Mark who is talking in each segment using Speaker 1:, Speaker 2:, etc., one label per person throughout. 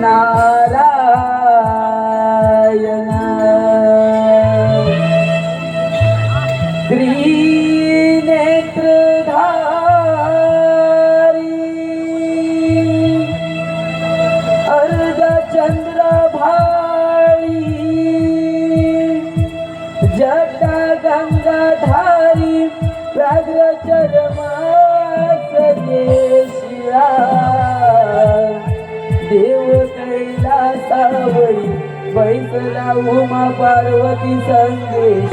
Speaker 1: नारायण। त्रिनेत्रधारी। अर्धचन्द्रभारी जगदङ्गधारी व्याघ्रचर बैसला उमा पार्वती संदेश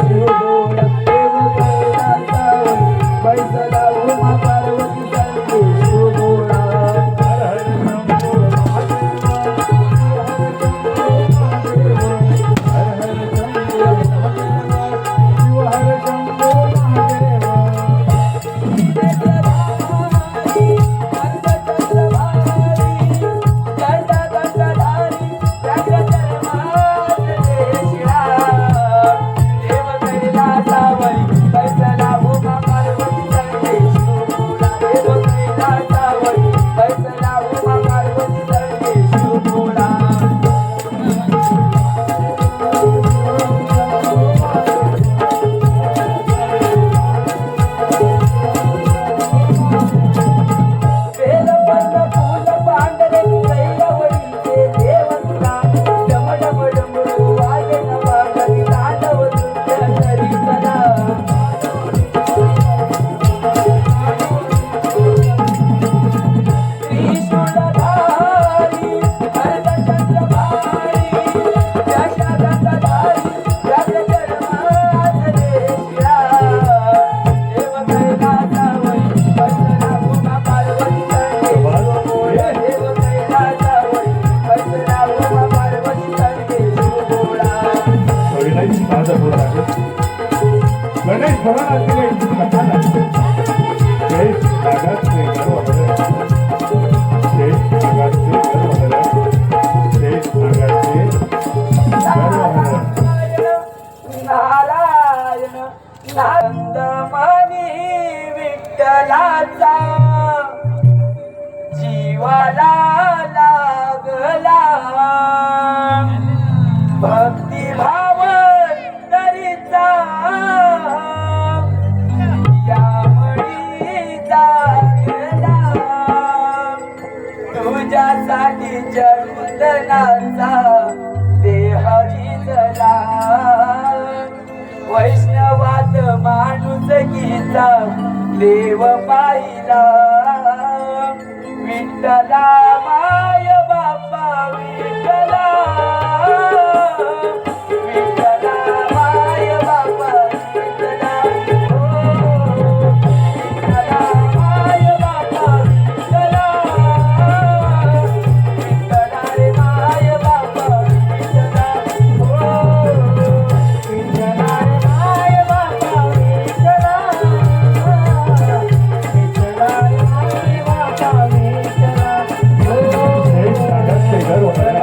Speaker 1: छंद मनी विठ्ठलाचा जीवाला लागला. भक्तिभाव तरीचा. यामळी जागला. तुझ्यासाठी जन्मदनाचा देह जिजला वैष्णवात माणूस गीता देव पाहिला. विठ्ठला माय बापा 来给我拍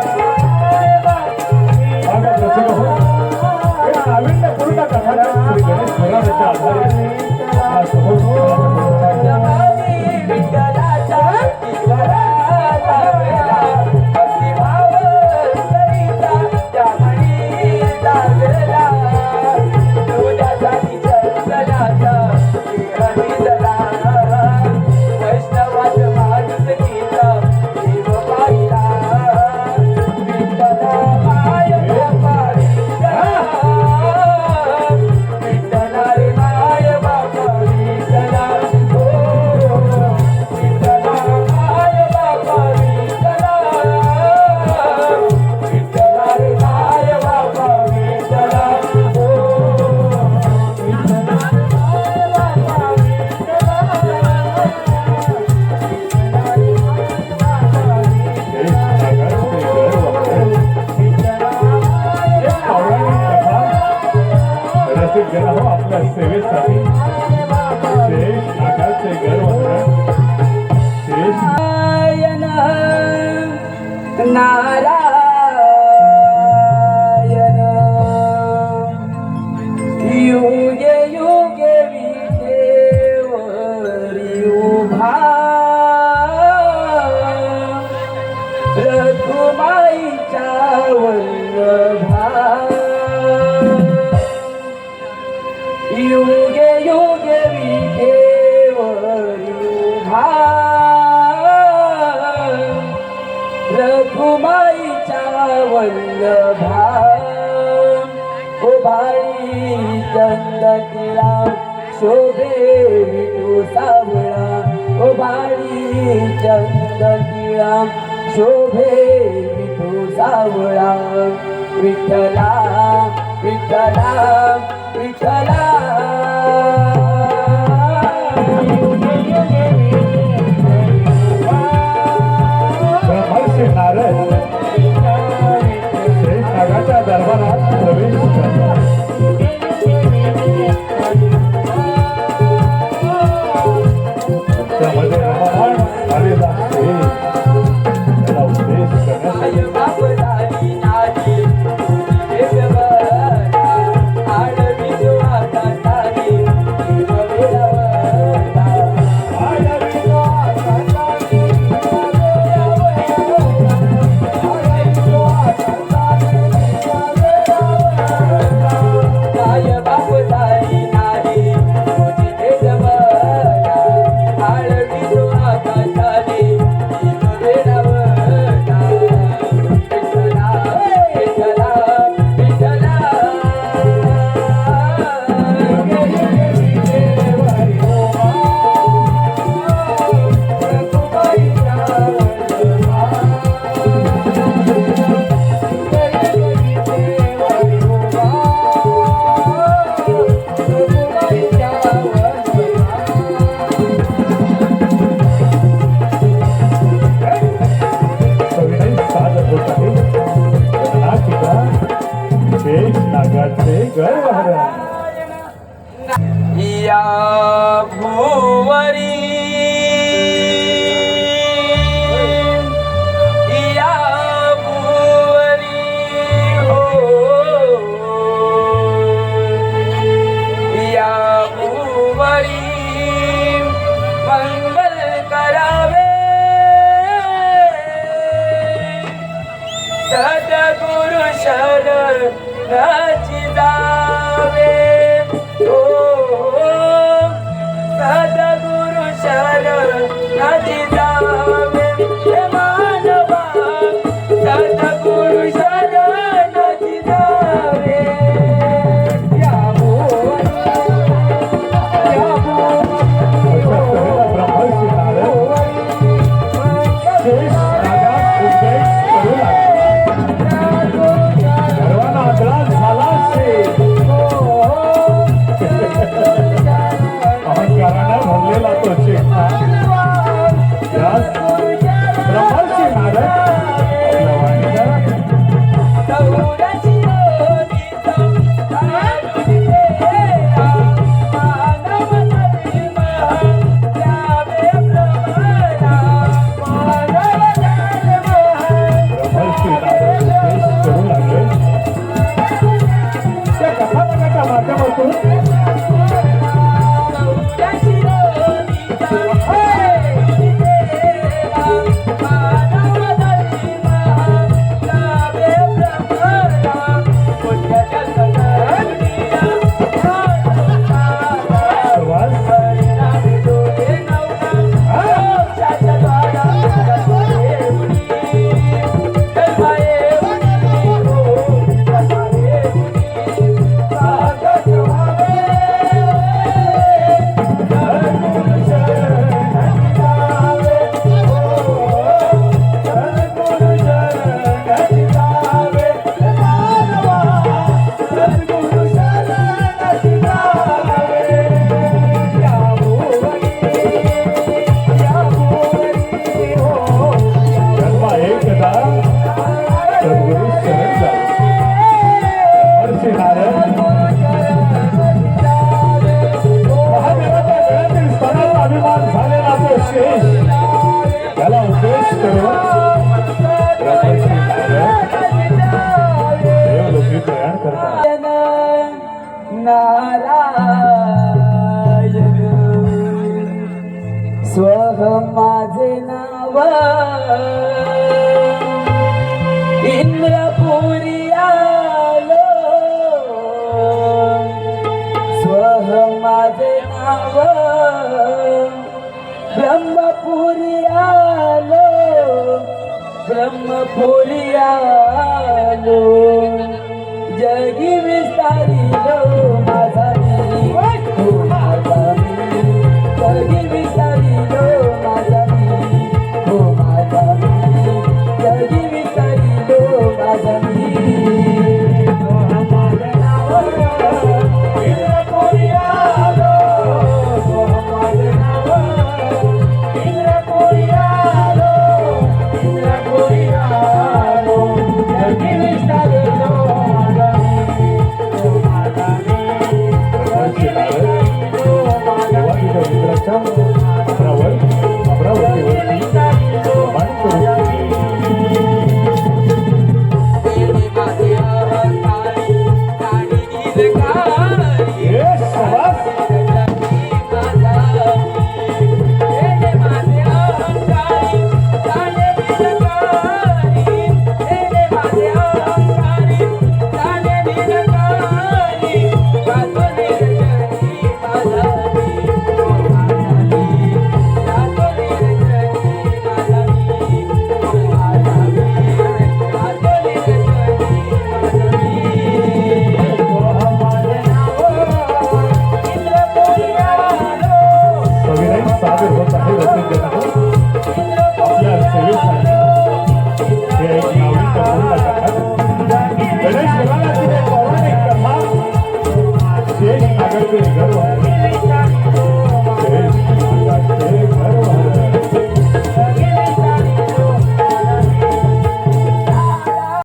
Speaker 1: शोभाळी चंद्रतीळा शोभे विठू सावळा. विठ्ठला विठ्ठला.
Speaker 2: शरण दा
Speaker 1: pela tua ब्रह्माचे नाव. ब्रह्मपुरी आलो.
Speaker 3: ब्रह्मपुरी आलो. जगी
Speaker 1: विस्तारी